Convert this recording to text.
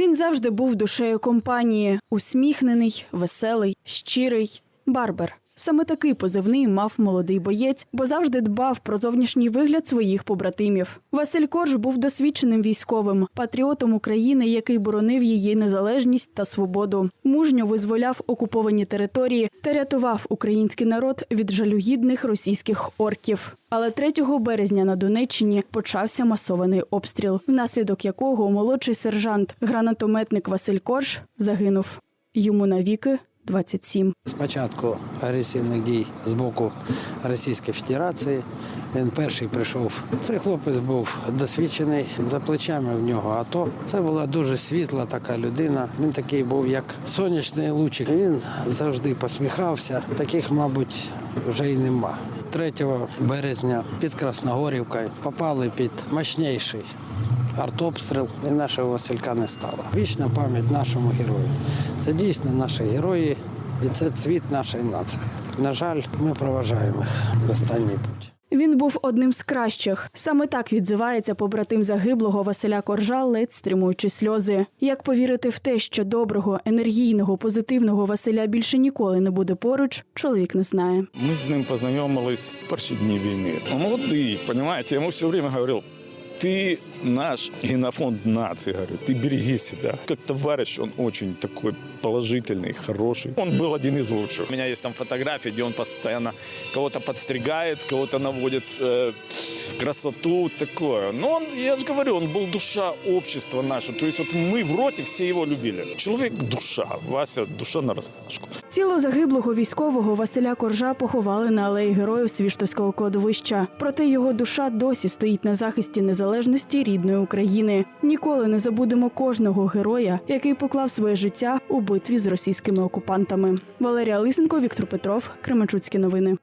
Він завжди був душею компанії, усміхнений, веселий, щирий. Барбер. Саме такий позивний мав молодий боєць, бо завжди дбав про зовнішній вигляд своїх побратимів. Василь Корж був досвідченим військовим, патріотом України, який боронив її незалежність та свободу. Мужньо визволяв окуповані території та рятував український народ від жалюгідних російських орків. Але 3 березня на Донеччині почався масований обстріл, внаслідок якого молодший сержант, гранатометник Василь Корж загинув. Йому навіки 27. Спочатку агресивних дій з боку Російської Федерації. Він перший прийшов. Цей хлопець був досвідчений за плечами в нього. АТО. це була дуже світла така людина. Він такий був, як сонячний лучик. Він завжди посміхався. Таких, мабуть, вже й нема. 3 березня під Красногорівкою попали під мощніший артобстріл і нашого Василька не стало. Вічна пам'ять нашому герою. Це дійсно наші герої і це цвіт нашої нації. На жаль, ми проважаємо їх в останній путь. Він був одним з кращих. Саме так відзивається побратим загиблого Василя Коржа, ледь стримуючи сльози. Як повірити в те, що доброго, енергійного, позитивного Василя більше ніколи не буде поруч, чоловік не знає. Ми з ним познайомились в перші дні війни. Молодий, понимаете, я ему все время говорил, ты наш генофонд нации, говорю, ты береги себя. Как товарищ он очень такой положительный, хороший. Он был один из лучших. У меня есть там фотографии, где он постоянно кого-то подстригает, кого-то наводит э, красоту, такое. Но он, я же говорю, он был душа общества нашего. То есть вот мы в роте все его любили. Человек душа, Вася душа на распашку. Тіло загиблого військового Василя Коржа поховали на алеї героїв Свіштовського кладовища. Проте його душа досі стоїть на захисті незалежності рідної України. Ніколи не забудемо кожного героя, який поклав своє життя у битві з російськими окупантами. Валерія Лисенко, Віктор Петров, Кременчуцькі новини.